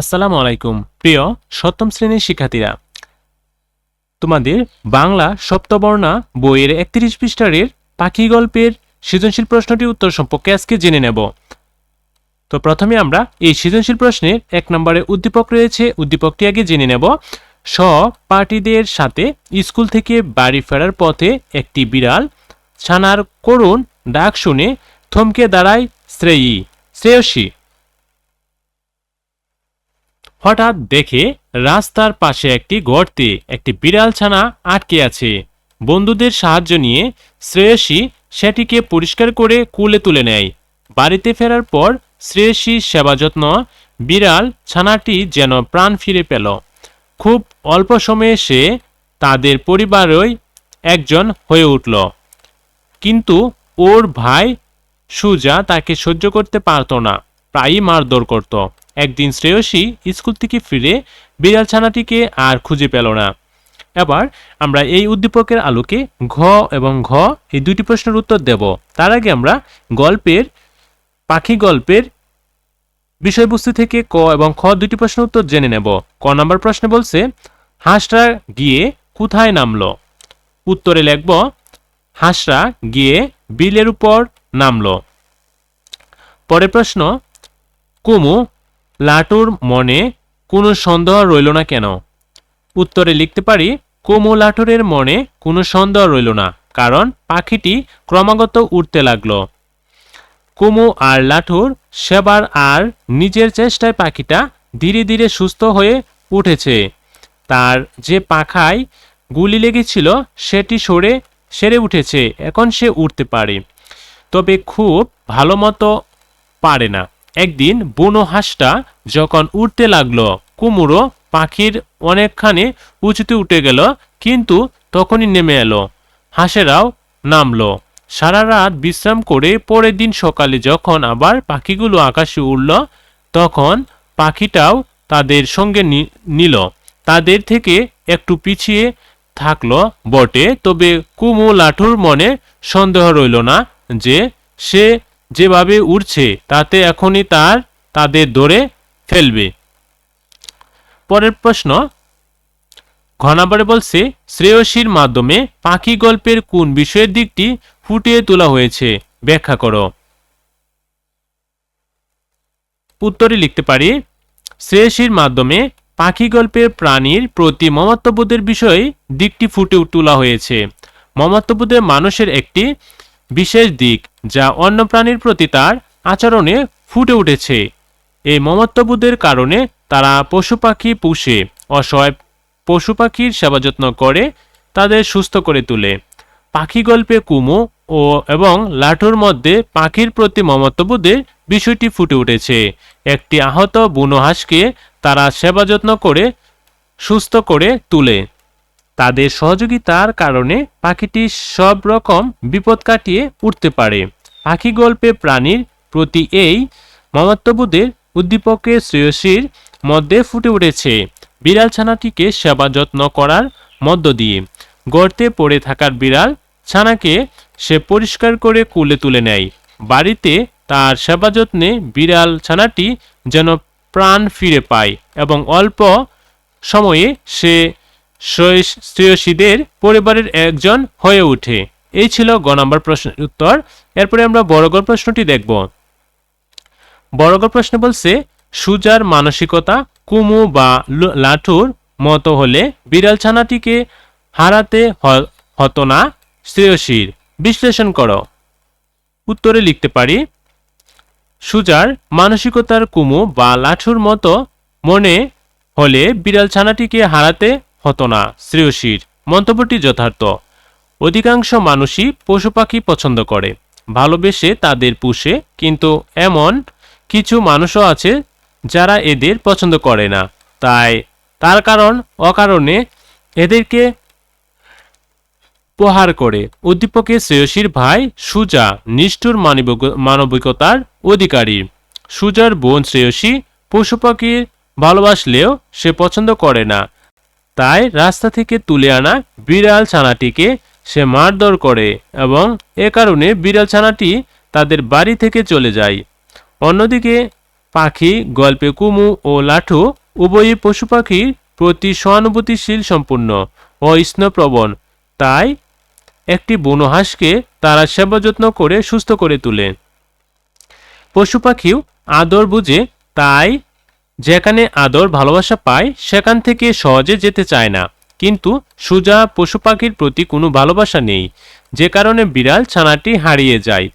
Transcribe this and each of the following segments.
আসসালামু আলাইকুম। প্রিয় সপ্তম শ্রেণির শিক্ষার্থীরা, তোমাদের বাংলা সপ্তবর্ণা বইয়ের একত্রিশ পৃষ্ঠারের পাখি গল্পের সৃজনশীল প্রশ্নটির উত্তর সম্পর্কে আজকে জেনে নেব। তো প্রথমে আমরা এই সৃজনশীল প্রশ্নের এক নম্বরে উদ্দীপক রয়েছে। উদ্দীপকটি আগে জেনে নেব। স, পার্টিদের সাথে স্কুল থেকে বাড়ি ফেরার পথে একটি বিড়াল ছানার করুণ ডাক শুনে থমকে দাঁড়ায় শ্রেয়ী। শ্রেয়সী হঠাৎ দেখে রাস্তার পাশে একটি গর্তে একটি বিড়াল ছানা আটকে আছে। বন্ধুদের সাহায্য নিয়ে শ্রেয়সী সেটিকে পরিষ্কার করে কুলে তুলে নেয়। বাড়িতে ফেরার পর শ্রেয়সীর সেবা যত্ন বিড়াল ছানাটি যেন প্রাণ ফিরে পেল। খুব অল্প সময়ে সে তাদের পরিবারই একজন হয়ে উঠল। কিন্তু ওর ভাই সুজা তাকে সহ্য করতে পারত না, প্রায়ই মারধর করত। একদিন শ্রেয়সী স্কুল থেকে ফিরে বিড়াল ছানাটিকে আর খুঁজে পেল না। এবার আমরা এই উদ্দীপকের আলোকে ঘ এবং ঘ এই দুটি প্রশ্নের উত্তর দেব। তার আগে আমরা গল্পের, পাখি গল্পের বিষয়বস্তু থেকে ক এবং খ দুটি প্রশ্নের উত্তর জেনে নেব। ক নম্বর প্রশ্নে বলছে হাঁসটা গিয়ে কোথায় নামল? উত্তরে লিখব, হাঁসরা গিয়ে বিলের উপর নামল। পরের প্রশ্ন, কুমু লাটুর মনে কোনো সন্দেহ রইল না কেন? উত্তরে লিখতে পারি কুমু লাটুরের মনে কোনো সন্দেহ রইল না, কারণ পাখিটি ক্রমাগত উঠতে লাগল। কুমু আর লাঠুর সেবার আর নিজের চেষ্টায় পাখিটা ধীরে ধীরে সুস্থ হয়ে উঠেছে। তার যে পাখায় গুলি লেগেছিল, সেটি সরে, সেরে উঠেছে, এখন সে উঠতে পারে। তবে খুব ভালো মতো পারে না। একদিন বুনো হাঁসটা যখন উঠতে লাগল কুমুরো পাখির অনেকখানি উঁচুতে উঠে গেল, কিন্তু তখনই নেমে এলো। হাঁসেরাও নামলো। সারা রাত বিশ্রাম করে পরের দিন সকালে যখন আবার পাখিগুলো আকাশে উড়ল, তখন পাখিটাও তাদের সঙ্গে নিল। তাদের থেকে একটু পিছিয়ে থাকল বটে, তবে কুমু লাঠুর মনে সন্দেহ রইল না যে সে যেভাবে উড়ছে, তাতে এখনই তার তাদের ধরে ফেলবে। পরের প্রশ্ন ঘনাবারে বলছে, শ্রেয়সীর মাধ্যমে পাখি গল্পের কোন বিষয়ের দিকটি ফুটিয়ে তোলা হয়েছে? ব্যাখ্যা করো। উত্তরে লিখতে পারি, শ্রেয়সীর মাধ্যমে পাখি গল্পের প্রাণীর প্রতি মমত্ববোধের বিষয়ে দিকটি ফুটে তোলা হয়েছে। মমত্ববোধের মানুষের একটি বিশেষ দিক যা অন্য প্রাণীর প্রতি তার আচরণে ফুটে উঠেছে। এই মমত্ববোধের কারণে তারা পশু পাখি পুষে, অসহায় পশু পাখির সেবা যত্ন করে, তাদের সুস্থ করে তোলে। পাখি গল্পে কুমো ও এবং লাঠুর মধ্যে পাখির প্রতি মমত্ববোধের বিষয়টি ফুটে উঠেছে। একটি আহত বুনো হাঁসকে তারা সেবা যত্ন করে, সুস্থ করে তুলে। তাদের সহযোগিতার কারণে পাখিটি সব রকম বিপদ কাটিয়ে উঠতে পারে। পাখি গল্পে প্রাণীর প্রতি এই মমত্ববোধের উদ্দীপকের শ্রেয়সীর মধ্যে ফুটে উঠেছে। বিড়াল ছানাটিকে সেবা যত্ন করার মধ্য দিয়ে গর্তে পড়ে থাকার বিড়াল ছানাকে সে পরিষ্কার করে কুলে তুলে নেয়। বাড়িতে তার সেবা যত্নে বিড়াল ছানাটি যেন প্রাণ ফিরে পায় এবং অল্প সময়ে সে শ্রেয়সীদের পরিবারের একজন হয়ে ওঠে। এই ছিল গ নম্বর প্রশ্নের উত্তর। এরপরে আমরা বড়গর প্রশ্নটি দেখব। বড়গর প্রশ্ন বলছে, সুজার মানসিকতা, কুমু বা লাঠুর মতো হলে বিড়াল ছানাটিকে হারাতে হতো না, শ্রেয়সীর। বিশ্লেষণ করো। উত্তরে লিখতে পারি, সুজার মানসিকতার কুমু বা লাঠুর মতো মনে হলে বিড়াল ছানাটিকে হারাতে হতো না শ্রেয়সীর। মন্তব্যটি যথার্থ। অধিকাংশ মানুষই পশু পাখি পছন্দ করে। ভালোবেসে তাদের পুষে, কিন্তু এমন কিছু মানুষও আছে যারা এদের পছন্দ করে না। তাই তার কারণ অকারণে এদেরকে প্রহার করে। উদ্দীপকে শ্রেয়সীর ভাই সুজা নিষ্ঠুর মানবিক- মানবিকতার অধিকারী। সুজার বোন শ্রেয়সী পশু পাখির ভালোবাসলেও সে পছন্দ করে না। তাই রাস্তা থেকে তুলে আনা বিড়াল ছানাটিকে সে মারধর করে এবং এ কারণে বিড়াল ছানাটি তাদের বাড়ি থেকে চলে যায়। অন্যদিকে পাখি, গল্পে কুমু ও লাঠু উভয়ই পশু পাখির প্রতি সহানুভূতিশীল সম্পূর্ণ ও স্নেহপ্রবণ। তাই একটি বুনো হাঁসকে তারা সেবা যত্ন করে সুস্থ করে তোলে। পশু পাখিও আদর বুঝে তাই যেখানে আদর ভালোবাসা পায়, সেখান থেকে সহজে যেতে চায় না। কিন্তু সুজা পশু পাখির প্রতি কোনো ভালোবাসা নেই। যে কারণে বিড়াল ছানাটি হারিয়ে যায়।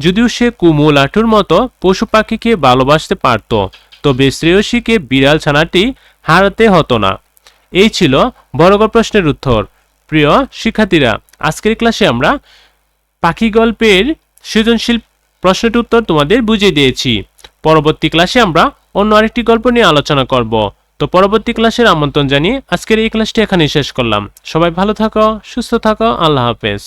যদিও সে কুমু লাঠুর মতো পশু পাখিকে ভালোবাসতে পারত, তবে শ্রেয়সীকে বিড়াল ছানাটি হারাতে হতো না। এই ছিল বড় প্রশ্নের উত্তর। প্রিয় শিক্ষার্থীরা, আজকের ক্লাসে আমরা পাখি গল্পের সৃজনশীল প্রশ্নটির উত্তর তোমাদের বুঝিয়ে দিয়েছি। পরবর্তী ক্লাসে আমরা অন্য আরেকটি গল্প নিয়ে আলোচনা করব। তো পরবর্তী ক্লাসের আমন্ত্রণ জানিয়ে আজকের এই ক্লাসটি এখানেই শেষ করলাম। সবাই ভালো থাকো, সুস্থ থাকো, আল্লাহ হাফেজ।